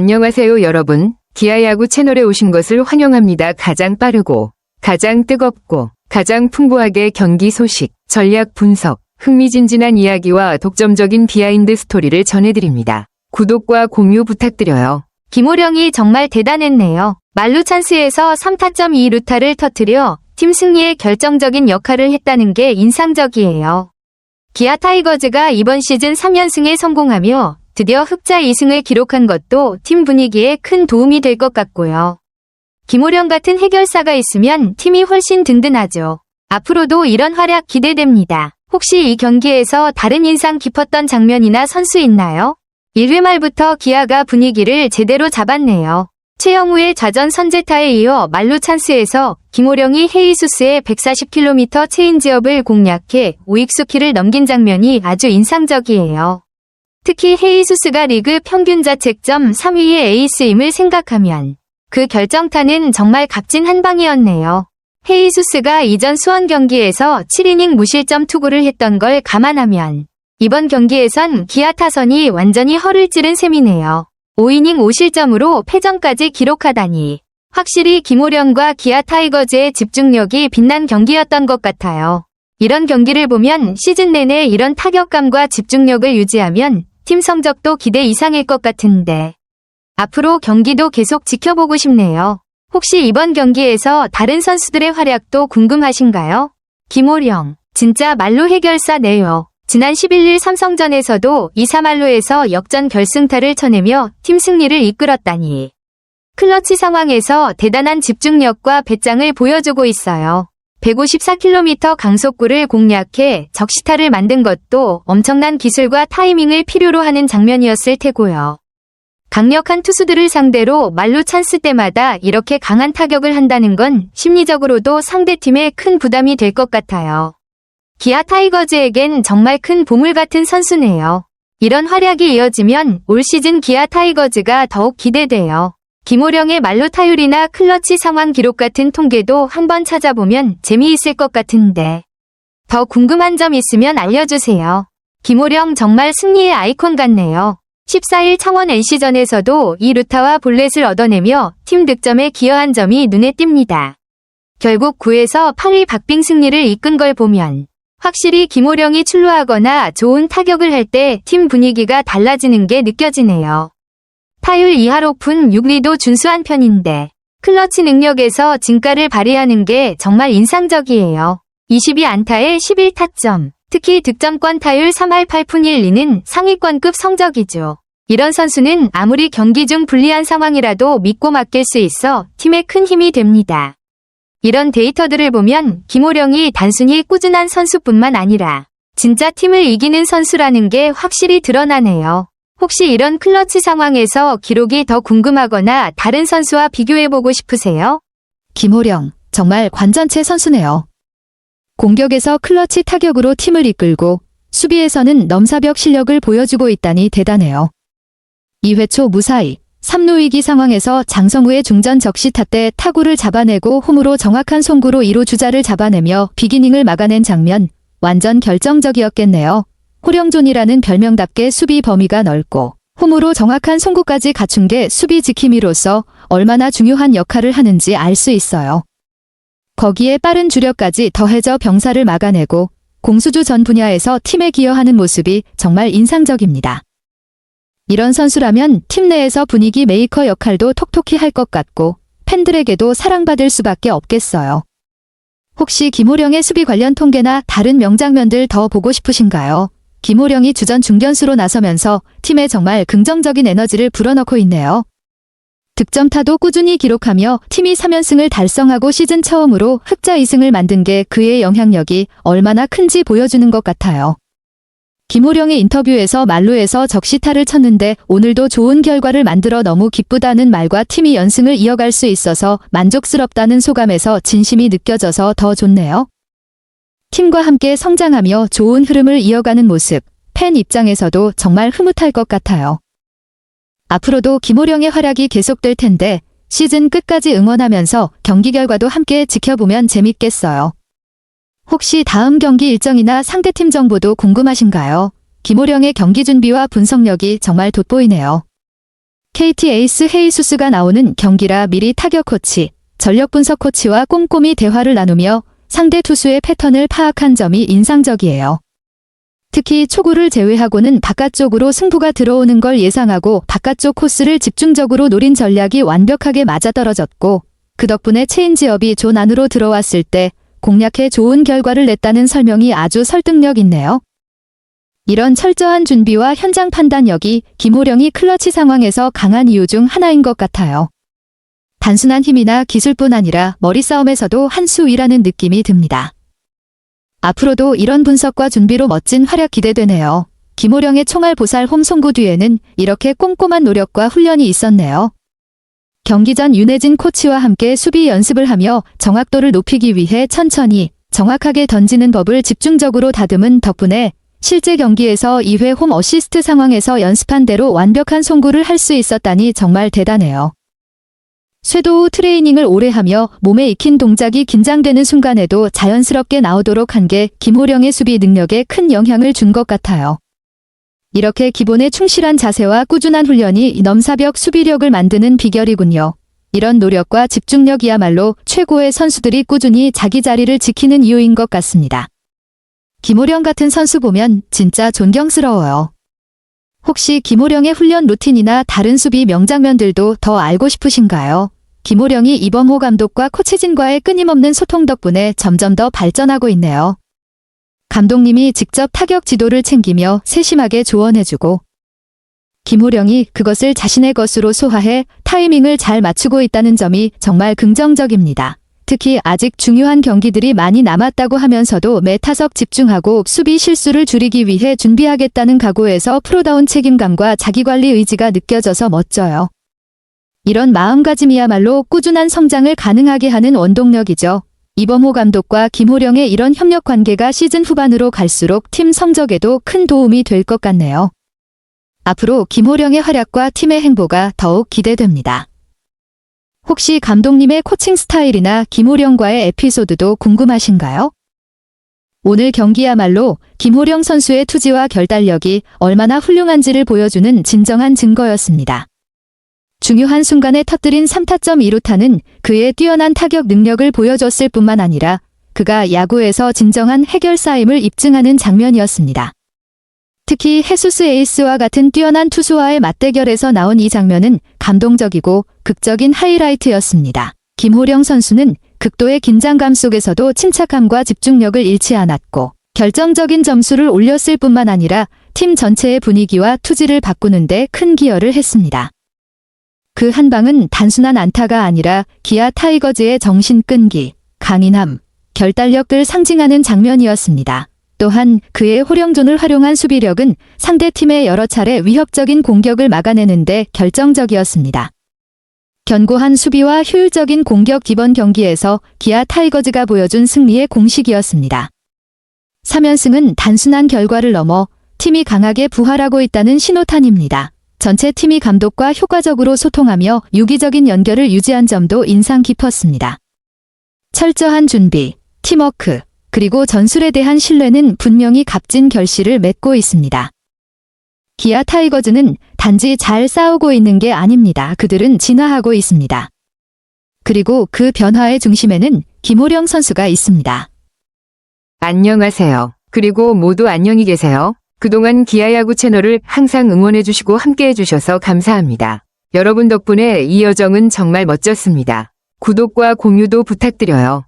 안녕하세요 여러분. 기아야구 채널에 오신 것을 환영합니다. 가장 빠르고 가장 뜨겁고 가장 풍부하게 경기 소식, 전략 분석, 흥미진진한 이야기와 독점적인 비하인드 스토리를 전해드립니다. 구독과 공유 부탁드려요. 김호령이 정말 대단했네요. 말루 찬스에서 3타점 2루타를 터뜨려 팀 승리에 결정적인 역할을 했다는 게 인상적이에요. 기아 타이거즈가 이번 시즌 3연승에 성공하며 드디어 흑자 2승을 기록한 것도 팀 분위기에 큰 도움이 될 것 같고요. 김호령 같은 해결사가 있으면 팀이 훨씬 든든하죠. 앞으로도 이런 활약 기대됩니다. 혹시 이 경기에서 다른 인상 깊었던 장면이나 선수 있나요? 1회 말부터 기아가 분위기를 제대로 잡았네요. 최영우의 좌전 선제타에 이어 말루 찬스에서 김호령이 헤이수스의 140km 체인지업을 공략해 오익수 키를 넘긴 장면이 아주 인상적이에요. 특히 헤이수스가 리그 평균 자책점 3위의 에이스임을 생각하면 그 결정타는 정말 값진 한 방이었네요. 헤이수스가 이전 수원 경기에서 7이닝 무실점 투구를 했던 걸 감안하면 이번 경기에선 기아 타선이 완전히 허를 찌른 셈이네요. 5이닝 5실점으로 패전까지 기록하다니 확실히 김호령과 기아 타이거즈의 집중력이 빛난 경기였던 것 같아요. 이런 경기를 보면 시즌 내내 이런 타격감과 집중력을 유지하면 팀 성적도 기대 이상일 것 같은데 앞으로 경기도 계속 지켜보고 싶네요. 혹시 이번 경기에서 다른 선수들의 활약도 궁금하신가요? 김호령, 진짜 말로 해결사네요. 지난 11일 삼성전에서도 2-3할로에서 역전 결승타를 쳐내며 팀 승리를 이끌었다니. 클러치 상황에서 대단한 집중력과 배짱을 보여주고 있어요. 154km 강속구를 공략해 적시타를 만든 것도 엄청난 기술과 타이밍을 필요로 하는 장면이었을 테고요. 강력한 투수들을 상대로 말로 찬스 때마다 이렇게 강한 타격을 한다는 건 심리적으로도 상대팀에 큰 부담이 될 것 같아요. 기아 타이거즈에겐 정말 큰 보물 같은 선수네요. 이런 활약이 이어지면 올 시즌 기아 타이거즈가 더욱 기대돼요. 김호령의 말로 타율이나 클러치 상황 기록 같은 통계도 한번 찾아보면 재미있을 것 같은데. 더 궁금한 점 있으면 알려주세요. 김호령 정말 승리의 아이콘 같네요. 14일 창원 NC전에서도 이 루타와 볼넷을 얻어내며 팀 득점에 기여한 점이 눈에 띕니다. 결국 9에서 8위 박빙 승리를 이끈 걸 보면 확실히 김호령이 출루하거나 좋은 타격을 할 때 팀 분위기가 달라지는 게 느껴지네요. 타율 2할 오픈 6리도 준수한 편인데 클러치 능력에서 진가를 발휘하는 게 정말 인상적이에요. 22안타에 11타점, 특히 득점권 타율 3할 8푼 1리는 상위권급 성적이죠. 이런 선수는 아무리 경기 중 불리한 상황이라도 믿고 맡길 수 있어 팀에 큰 힘이 됩니다. 이런 데이터들을 보면 김호령이 단순히 꾸준한 선수뿐만 아니라 진짜 팀을 이기는 선수라는 게 확실히 드러나네요. 혹시 이런 클러치 상황에서 기록이 더 궁금하거나 다른 선수와 비교해보고 싶으세요? 김호령, 정말 관전체 선수네요. 공격에서 클러치 타격으로 팀을 이끌고 수비에서는 넘사벽 실력을 보여주고 있다니 대단해요. 2회 초 무사히 3루 위기 상황에서 장성우의 중전 적시타 때 타구를 잡아내고 홈으로 정확한 송구로 2루 주자를 잡아내며 비기닝을 막아낸 장면 완전 결정적이었겠네요. 호령존이라는 별명답게 수비 범위가 넓고 홈으로 정확한 송구까지 갖춘 게 수비 지킴이로서 얼마나 중요한 역할을 하는지 알 수 있어요. 거기에 빠른 주력까지 더해져 병사를 막아내고 공수주 전 분야에서 팀에 기여하는 모습이 정말 인상적입니다. 이런 선수라면 팀 내에서 분위기 메이커 역할도 톡톡히 할 것 같고 팬들에게도 사랑받을 수밖에 없겠어요. 혹시 김호령의 수비 관련 통계나 다른 명장면들 더 보고 싶으신가요? 김호령이 주전 중견수로 나서면서 팀에 정말 긍정적인 에너지를 불어넣고 있네요. 득점타도 꾸준히 기록하며 팀이 3연승을 달성하고 시즌 처음으로 흑자 2승을 만든 게 그의 영향력이 얼마나 큰지 보여주는 것 같아요. 김호령의 인터뷰에서 말로에서 적시타를 쳤는데 오늘도 좋은 결과를 만들어 너무 기쁘다는 말과 팀이 연승을 이어갈 수 있어서 만족스럽다는 소감에서 진심이 느껴져서 더 좋네요. 팀과 함께 성장하며 좋은 흐름을 이어가는 모습, 팬 입장에서도 정말 흐뭇할 것 같아요. 앞으로도 김호령의 활약이 계속될 텐데 시즌 끝까지 응원하면서 경기 결과도 함께 지켜보면 재밌겠어요. 혹시 다음 경기 일정이나 상대팀 정보도 궁금하신가요? 김호령의 경기 준비와 분석력이 정말 돋보이네요. KT 에이스 헤이수스가 나오는 경기라 미리 타격 코치, 전력 분석 코치와 꼼꼼히 대화를 나누며 상대 투수의 패턴을 파악한 점이 인상적이에요. 특히 초구를 제외하고는 바깥쪽으로 승부가 들어오는 걸 예상하고 바깥쪽 코스를 집중적으로 노린 전략이 완벽하게 맞아떨어졌고 그 덕분에 체인지업이 존 안으로 들어왔을 때 공략해 좋은 결과를 냈다는 설명이 아주 설득력 있네요. 이런 철저한 준비와 현장 판단력이 김호령이 클러치 상황에서 강한 이유 중 하나인 것 같아요. 단순한 힘이나 기술뿐 아니라 머리 싸움에서도 한 수 위라는 느낌이 듭니다. 앞으로도 이런 분석과 준비로 멋진 활약 기대되네요. 김호령의 총알 보살 홈송구 뒤에는 이렇게 꼼꼼한 노력과 훈련이 있었네요. 경기 전 윤혜진 코치와 함께 수비 연습을 하며 정확도를 높이기 위해 천천히 정확하게 던지는 법을 집중적으로 다듬은 덕분에 실제 경기에서 2회 홈 어시스트 상황에서 연습한 대로 완벽한 송구를 할 수 있었다니 정말 대단해요. 쇄도 후 트레이닝을 오래 하며 몸에 익힌 동작이 긴장되는 순간에도 자연스럽게 나오도록 한 게 김호령의 수비 능력에 큰 영향을 준 것 같아요. 이렇게 기본에 충실한 자세와 꾸준한 훈련이 넘사벽 수비력을 만드는 비결이군요. 이런 노력과 집중력이야말로 최고의 선수들이 꾸준히 자기 자리를 지키는 이유인 것 같습니다. 김호령 같은 선수 보면 진짜 존경스러워요. 혹시 김호령의 훈련 루틴이나 다른 수비 명장면들도 더 알고 싶으신가요? 김호령이 이범호 감독과 코치진과의 끊임없는 소통 덕분에 점점 더 발전하고 있네요. 감독님이 직접 타격 지도를 챙기며 세심하게 조언해주고 김호령이 그것을 자신의 것으로 소화해 타이밍을 잘 맞추고 있다는 점이 정말 긍정적입니다. 특히 아직 중요한 경기들이 많이 남았다고 하면서도 매 타석 집중하고 수비 실수를 줄이기 위해 준비하겠다는 각오에서 프로다운 책임감과 자기관리 의지가 느껴져서 멋져요. 이런 마음가짐이야말로 꾸준한 성장을 가능하게 하는 원동력이죠. 이범호 감독과 김호령의 이런 협력 관계가 시즌 후반으로 갈수록 팀 성적에도 큰 도움이 될 것 같네요. 앞으로 김호령의 활약과 팀의 행보가 더욱 기대됩니다. 혹시 감독님의 코칭 스타일이나 김호령과의 에피소드도 궁금하신가요? 오늘 경기야말로 김호령 선수의 투지와 결단력이 얼마나 훌륭한지를 보여주는 진정한 증거였습니다. 중요한 순간에 터뜨린 3타점 2루타는 그의 뛰어난 타격 능력을 보여줬을 뿐만 아니라 그가 야구에서 진정한 해결사임을 입증하는 장면이었습니다. 특히 헤수스 에이스와 같은 뛰어난 투수와의 맞대결에서 나온 이 장면은 감동적이고 극적인 하이라이트였습니다. 김호령 선수는 극도의 긴장감 속에서도 침착함과 집중력을 잃지 않았고 결정적인 점수를 올렸을 뿐만 아니라 팀 전체의 분위기와 투지를 바꾸는데 큰 기여를 했습니다. 그 한 방은 단순한 안타가 아니라 기아 타이거즈의 정신 끈기, 강인함, 결단력을 상징하는 장면이었습니다. 또한 그의 호령존을 활용한 수비력은 상대 팀의 여러 차례 위협적인 공격을 막아내는데 결정적이었습니다. 견고한 수비와 효율적인 공격 기본 경기에서 기아 타이거즈가 보여준 승리의 공식이었습니다. 3연승은 단순한 결과를 넘어 팀이 강하게 부활하고 있다는 신호탄입니다. 전체 팀이 감독과 효과적으로 소통하며 유기적인 연결을 유지한 점도 인상 깊었습니다. 철저한 준비, 팀워크, 그리고 전술에 대한 신뢰는 분명히 값진 결실을 맺고 있습니다. 기아 타이거즈는 단지 잘 싸우고 있는 게 아닙니다. 그들은 진화하고 있습니다. 그리고 그 변화의 중심에는 김호령 선수가 있습니다. 안녕하세요. 그리고 모두 안녕히 계세요. 그동안 기아야구 채널을 항상 응원해주시고 함께해주셔서 감사합니다. 여러분 덕분에 이 여정은 정말 멋졌습니다. 구독과 공유도 부탁드려요.